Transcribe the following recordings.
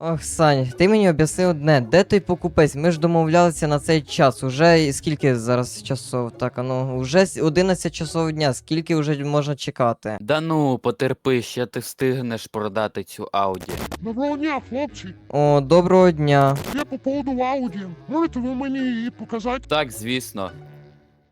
Ох, Сань, ти мені об'ясни одне, де той покупець? Ми ж домовлялися на цей час. Уже скільки зараз часов? Так, а ну, уже 11 часов дня, скільки вже можна чекати? Да ну, потерпи, ще ти встигнеш продати цю Ауді. Доброго дня, хлопці. О, доброго дня. Я по поводу Ауді. Можете ви мені її показати? Так, звісно.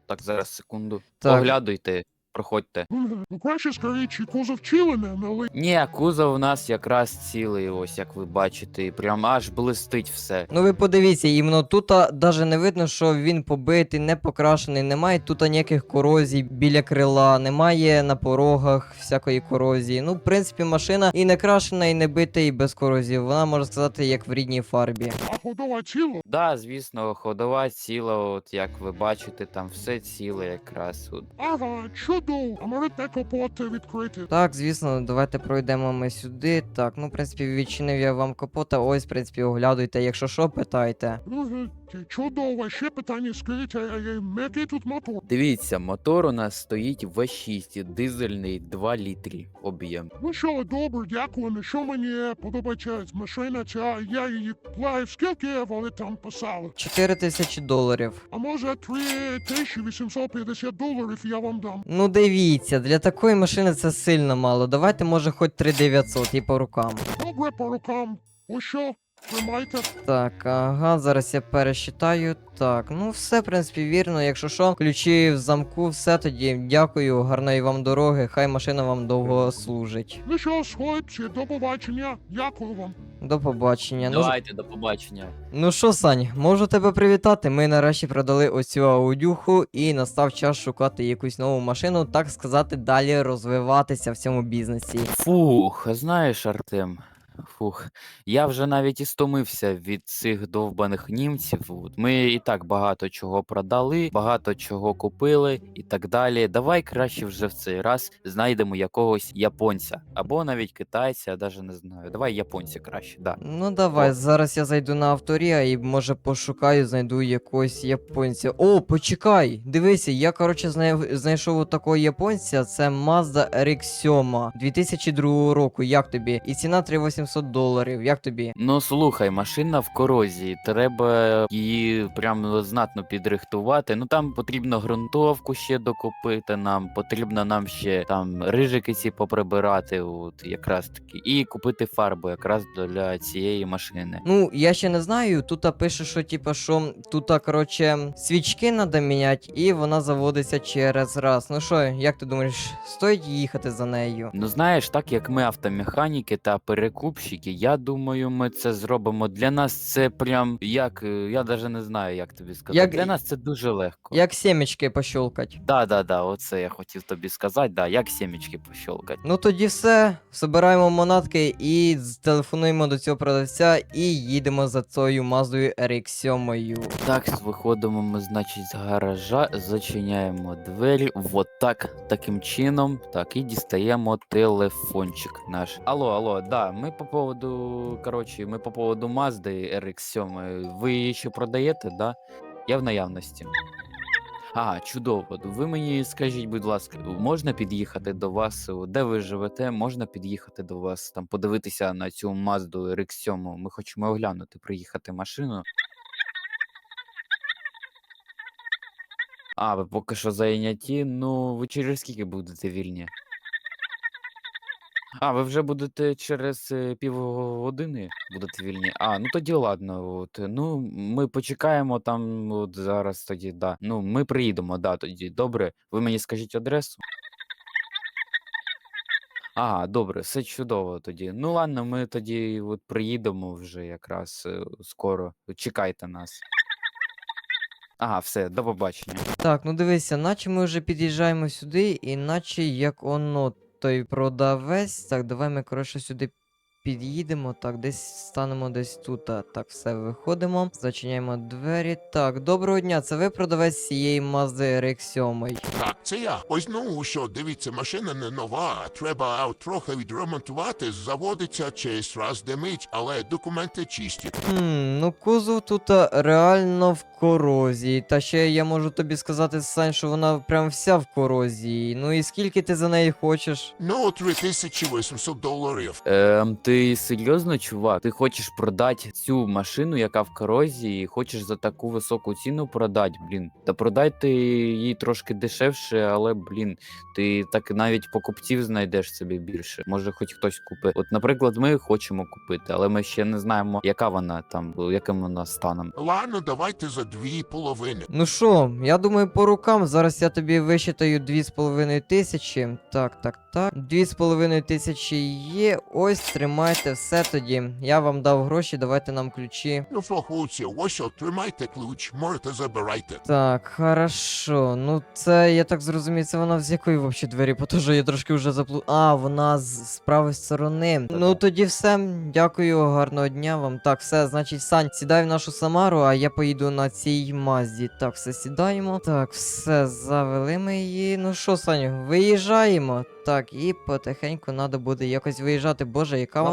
Так, зараз секунду. Так. Оглядуйте, проходьте. Ну краще скажіть, чи кузов чілене, але Ні, кузов у нас якраз цілий, ось як ви бачите, прям аж блистить все. Ну ви подивіться, іменно тут навіть не видно, що він побитий, не покрашений, немає тут ніяких корозій біля крила, немає на порогах всякої корозії. Ну, в принципі, машина і не крашена, і не бита, і без корозії. Вона можна сказати, як в рідній фарбі. а ходова ціла? Да, звісно, ходова ціла, от як ви бачите, там все ціле якраз. Ага, чудово. А можете капот відкрити? Так, звісно, давайте пройдемо ми сюди. Так, ну, в принципі, відчинив я вам капота. Ось, в принципі, оглядуйте. Якщо що, питайте. Мгм. Чудово. Ще питання, скажіть, а який тут мотор? Дивіться, мотор у нас стоїть V6, дизельний 2 літрі об'єм. Ну що, добре, дякую. Ну що мені подобається машина ця, я її плаю, скільки вони там писали? 4 тисячі доларів. А може 3850 доларів я вам дам? Ну дивіться, для такої машини це сильно мало. Давайте, може, хоч 3900 і по рукам. Добре, по рукам. Ось що, тримайте. Так, ага, зараз я пересчитаю. Так, ну все, в принципі, вірно. Якщо що, ключі в замку, все тоді. Дякую, гарної вам дороги. Хай машина вам довго служить. Ну що, ж, хлопці, до побачення. Дякую вам. До побачення. Ну, Давайте, до побачення. Ну що, Сань, можу тебе привітати. Ми нарешті продали оцю аудюху і настав час шукати якусь нову машину, так сказати, далі розвиватися в цьому бізнесі. Фух, знаєш, Артем. Фух, я вже навіть і стомився від цих довбаних німців. От Ми і так багато чого продали, багато чого купили і так далі. Давай краще вже в цей раз знайдемо якогось японця або навіть китайця, я навіть не знаю. Давай японця краще, да. Ну давай, О. зараз я зайду на авторія і може пошукаю, знайду якогось японця. О, почекай! Дивися, я коротше знай... знайшов такого японця. Це Mazda RX-7 2002 року. Як тобі? І ціна 3800 доларів. Як тобі? Ну слухай, машина в корозії, треба її прям знатно підрихтувати. Ну там потрібно ґрунтовку ще докупити нам, потрібно нам ще там рижики ці поприбирати, от якраз таки, і купити фарбу якраз для цієї машини. Ну, я ще не знаю. Тут пише, що типа, що тут, коротше, свічки треба міняти, і вона заводиться через раз. Ну що, як ти думаєш, стоїть їхати за нею? Ну знаєш, так як ми автомеханіки та перекупщики, я думаю, ми це зробимо. Для нас це прям як е, я навіть не знаю, як тобі сказати. Як- Для нас це дуже легко. Як сімечки пощолкать. Да, да, да, оце я хотів тобі сказати, да, як сімечки пощолкати. Ну тоді все, збираємо монатки і телефонуємо до цього продавця і їдемо за цією Маздою RX-7. Так, виходимо ми, значить, з гаража, зачиняємо двері, вот так, таким чином, так, і дістаємо телефончик наш. Алло, алло, да, ми по поводу, коротше, ми по поводу Mazda RX-7, ви її ще продаєте, да? Я в наявності. А, чудово. Ви мені скажіть, будь ласка, можна під'їхати до вас, де ви живете, можна під'їхати до вас, там подивитися на цю Mazda RX-7. Ми хочемо оглянути, приїхати машину. А, ви поки що зайняті. Ну, ви через скільки будете вільні? А, ви вже будете через е, півгодини будете вільні. А, ну тоді ладно. От, ну, ми почекаємо там от зараз тоді, да. Ну, ми приїдемо, да, тоді. Добре. Ви мені скажіть адресу. А, добре, все чудово тоді. Ну ладно, ми тоді от приїдемо вже якраз е, скоро. Чекайте нас. Ага, все, до побачення. Так, ну дивися, наче ми вже під'їжджаємо сюди, і наче як оно той продавець. Так, давай ми коротше сюди під'їдемо. Так, десь станемо десь тут. А, Так, все, виходимо. Зачиняємо двері. Так, доброго дня, це ви продавець цієї Mazda RX-7. Так, це я. Ось ну що, дивіться, машина не нова. Треба а, трохи відремонтувати, заводиться через раз димить, але документи чисті. Хм, ну кузов тут а, реально в корозії. Та ще я можу тобі сказати, Сань, що вона прям вся в корозії. Ну і скільки ти за неї хочеш? Ну, 3800 доларів. Ем, ти ти серйозно, чувак? Ти хочеш продати цю машину, яка в корозії, і хочеш за таку високу ціну продати, блін. Та продай ти її трошки дешевше, але блін, ти так навіть покупців знайдеш собі більше. Може, хоч хтось купить. От, наприклад, ми хочемо купити, але ми ще не знаємо, яка вона там, яким вона станом. Ладно, давайте за дві половини. Ну що, я думаю, по рукам. Зараз я тобі висчитаю 2,5 тисячі. Так, так, так. 2,5 тисячі є. Ось тримайте все тоді. Я вам дав гроші, давайте нам ключі. Ну, що, хлопці, ось що, тримайте ключ, можете забирайте. Так, хорошо. Ну це я так зрозумів, це вона з якої вообще двері, бо теж я трошки вже заплу. А, вона з, з правої сторони. Ну тоді все. Дякую, гарного дня вам. Так, все, значить, Сань, сідай в нашу Самару, а я поїду на цій мазді. Так, все сідаємо. Так, все, завели ми її. Ну що, Саню, виїжджаємо. Так, і потихеньку треба буде якось виїжджати. Боже, яка вона.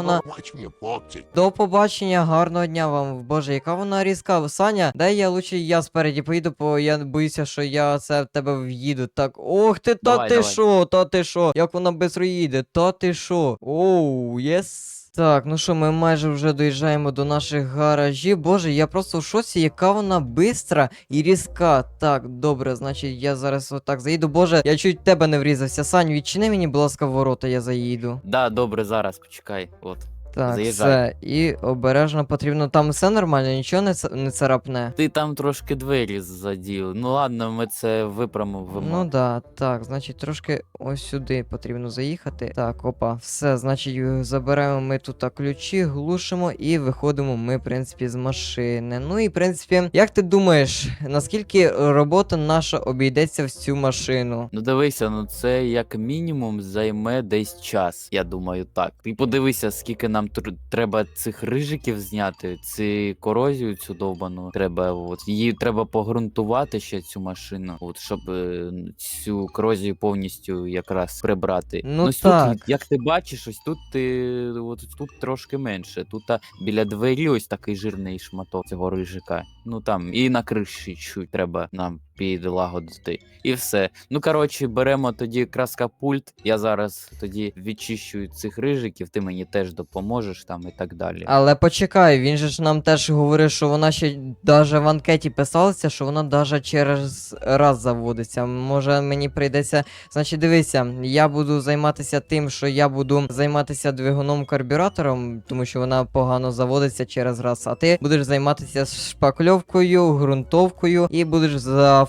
Хлопці. До побачення, гарного дня вам. Боже, яка вона різка. Саня, дай я лучше я спереді поїду, бо я боюся, що я це в тебе в'їду. Так, ох ти, та Давай, ти давай. шо, та ти шо? Як вона без їде, та ти шо? Оу, єс. Так, ну що, ми майже вже доїжджаємо до наших гаражів. Боже, я просто в шоці, яка вона бистра і різка. Так, добре, значить, я зараз отак заїду. Боже, я чуть тебе не врізався. Сань, відчини мені, будь ласка, ворота, я заїду. Да, добре, зараз почекай. От. Так, Заїжджай. все. І обережно потрібно. Там все нормально, нічого не, ц- не царапне. Ти там трошки двері заділ. Ну ладно, ми це виправимо. Ну да, так, значить, трошки ось сюди потрібно заїхати. Так, опа, все, значить, е, забираємо ми тут а, ключі, глушимо і виходимо ми, в принципі, з машини. Ну і в принципі, як ти думаєш, наскільки робота наша обійдеться в цю машину? Ну дивися, ну це як мінімум займе десь час, я думаю, так. Ти подивися, скільки нам тр- треба цих рижиків зняти, ці корозію цю довбану. Треба, от її треба погрунтувати ще цю машину, от щоб е, цю корозію повністю якраз прибрати. Ну, ось так. тут, як ти бачиш, ось тут ти от тут трошки менше. Тут а, біля двері ось такий жирний шматок цього рижика. Ну там і на криші чуть треба нам підлагодити. І все. Ну коротше, беремо тоді краска пульт. Я зараз тоді відчищую цих рижиків, ти мені теж допоможеш там і так далі. Але почекай, він же ж нам теж говорив, що вона ще даже в анкеті писалася, що вона даже через раз заводиться. Може мені прийдеться. Значить, дивися, я буду займатися тим, що я буду займатися двигуном карбюратором, тому що вона погано заводиться через раз. А ти будеш займатися шпакльовкою, ґрунтовкою і будеш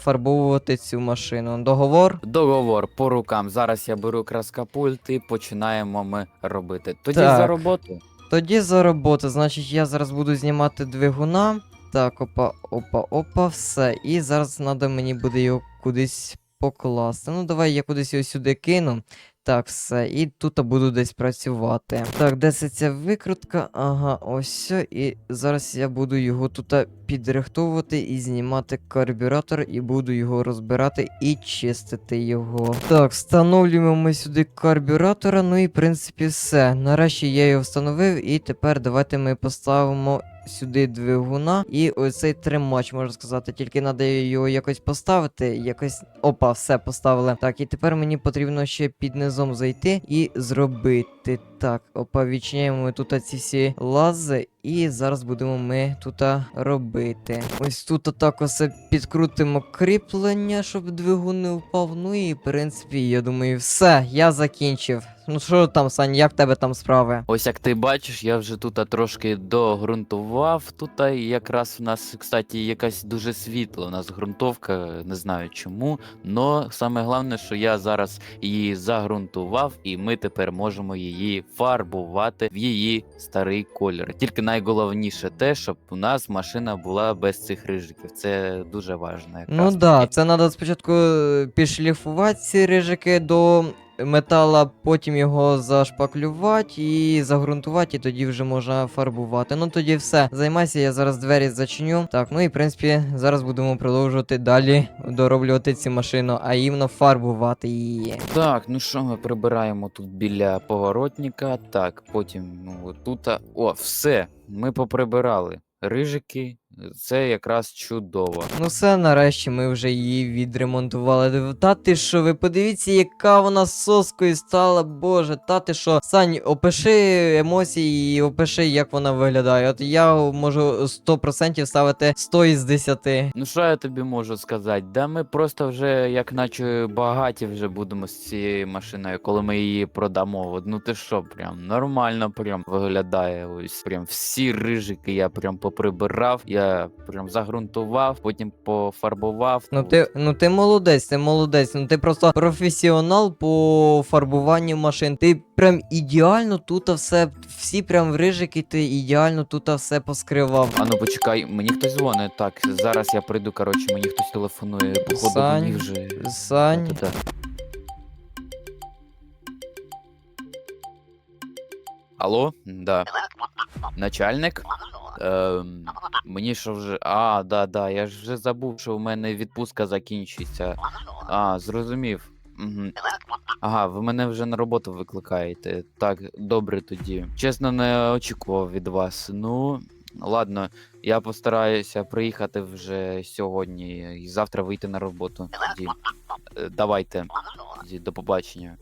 зафарбовувати цю машину. Договор? Договор по рукам. Зараз я беру краскапульт і починаємо ми робити. Тоді Так. за роботу. Тоді за роботу, значить, я зараз буду знімати двигуна. Так, опа, опа, опа, все. І зараз треба мені буде його кудись покласти. Ну, давай я кудись його сюди кину. Так, все, і тут буду десь працювати. Так, де це ця викрутка? Ага, ось. І зараз я буду його тут підрихтовувати і знімати карбюратор, і буду його розбирати і чистити його. Так, встановлюємо ми сюди карбюратора. Ну і в принципі все. Нарешті я його встановив, і тепер давайте ми поставимо. Сюди двигуна і оцей тримач, можна сказати. Тільки треба його якось поставити. Якось. Опа, все поставили. Так, і тепер мені потрібно ще під низом зайти і зробити. Так, ми тут ці всі лази, і зараз будемо ми тут робити. Ось тут так ось підкрутимо кріплення, щоб двигун не впав. Ну і в принципі, я думаю, все, я закінчив. Ну що там, Сань, як в тебе там справи? Ось як ти бачиш, я вже тут трошки догрунтував. Тут якраз у нас, кстати, якась дуже світла. У нас ґрунтовка, не знаю чому. Но саме головне, що я зараз її загрунтував, і ми тепер можемо її фарбувати в її старий колір. Тільки найголовніше те, щоб у нас машина була без цих рижиків. Це дуже важливо. Ну так, да, це треба спочатку е, підшліфувати ці рижики до метала, потім його зашпаклювати і загрунтувати, і тоді вже можна фарбувати. Ну тоді все. Займайся, я зараз двері зачиню. Так, ну і в принципі, зараз будемо продовжувати далі дороблювати цю машину, а іменно фарбувати її. Так, ну що ми прибираємо тут біля поворотника. Так, потім ну тут. О, все. Ми поприбирали. Рижики Це якраз чудово. Ну все, нарешті ми вже її відремонтували. Та ти що, ви подивіться, яка вона соскою стала, боже, та ти що. Сань, опиши емоції і опиши, як вона виглядає. От я можу 100% ставити 100 із 10. Ну що я тобі можу сказати? Да ми просто вже як наче багаті вже будемо з цією машиною, коли ми її продамо. От, Ну ти що, прям нормально прям виглядає. Ось прям всі рижики я прям поприбирав, я прям загрунтував, потім пофарбував. Ну ти, ну ти молодець, ти молодець. Ну ти просто професіонал по фарбуванню машин. Ти прям ідеально тут все, всі прям в рижики, ти ідеально тут все поскривав. А ну почекай, мені хтось дзвонить. Так, зараз я прийду, коротше, мені хтось телефонує, походу Сань, мені вже. Сань. Та-та-та. Алло, да. Начальник? Ем, мені що вже. А, да, да, я ж вже забув, що в мене відпустка закінчується. А, зрозумів. Угу. Ага, ви мене вже на роботу викликаєте. Так, добре тоді. Чесно, не очікував від вас. Ну, ладно, я постараюся приїхати вже сьогодні і завтра вийти на роботу. Тоді. Е, Давайте. Тоді, До побачення.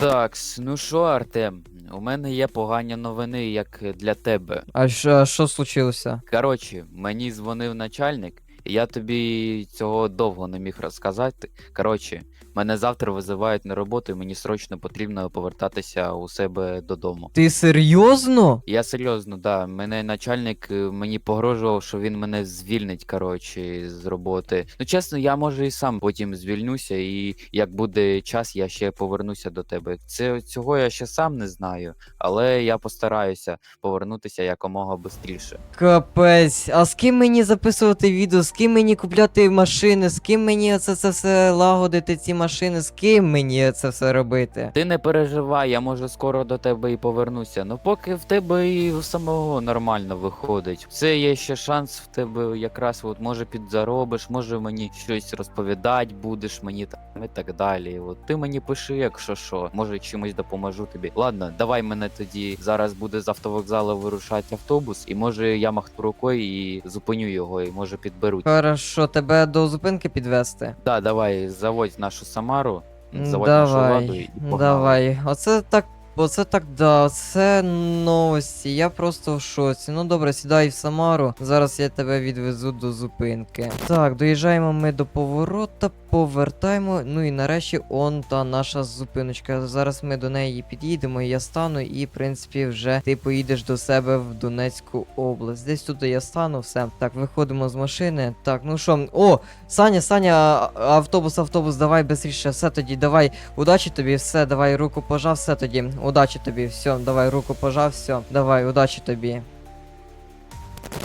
Так, ну що, Артем, у мене є погані новини, як для тебе. А що, що случилося? Коротше, мені дзвонив начальник, я тобі цього довго не міг розказати. Коротше, мене завтра визивають на роботу, і мені срочно потрібно повертатися у себе додому. Ти серйозно? Я серйозно, да. Мене начальник е, мені погрожував, що він мене звільнить, коротше, з роботи. Ну, чесно, я може і сам потім звільнюся, і як буде час, я ще повернуся до тебе. Це цього я ще сам не знаю, але я постараюся повернутися якомога швидше. Капець, а з ким мені записувати відео, з ким мені купляти машини, з ким мені це, це все лагодити, ці машини, з ким мені це все робити? Ти не переживай, я може скоро до тебе і повернуся. Ну поки в тебе і у самого нормально виходить. Це є ще шанс в тебе якраз от може підзаробиш, може мені щось розповідати будеш мені там і так далі. От ти мені пиши, якщо що, може чимось допоможу тобі. Ладно, давай мене тоді зараз буде з автовокзалу вирушати автобус, і може я махну рукою і зупиню його, і може підберуть. Хорошо, тебе до зупинки підвести. Да, давай, заводь нашу Самару, заводь нашу ладу і погнали. давай. Оце так. Оце так, да, це новості. Я просто в шоці. Ну добре, сідай в Самару. Зараз я тебе відвезу до зупинки. Так, доїжджаємо ми до поворота, повертаємо. Ну і нарешті он та наша зупиночка. Зараз ми до неї під'їдемо, я стану, і в принципі вже ти поїдеш до себе в Донецьку область. Десь тут я стану, все. Так, виходимо з машини. Так, ну що, о, Саня, Саня, автобус, автобус, давай быстріше, все тоді, давай. Удачі тобі, все, давай руку пожав, все тоді. Удачі тобі, все, давай руку пожав, все, давай, удачі тобі.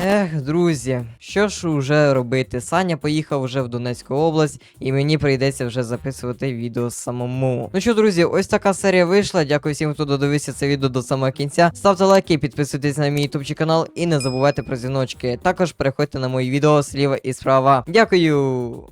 Ех, друзі, що ж уже робити? Саня поїхав вже в Донецьку область, і мені прийдеться вже записувати відео самому. Ну що, друзі, ось така серія вийшла. Дякую всім, хто додивився це відео до самого кінця. Ставте лайки, підписуйтесь на мій ютубчик канал і не забувайте про дзвіночки. Також переходьте на мої відео зліва і справа. Дякую!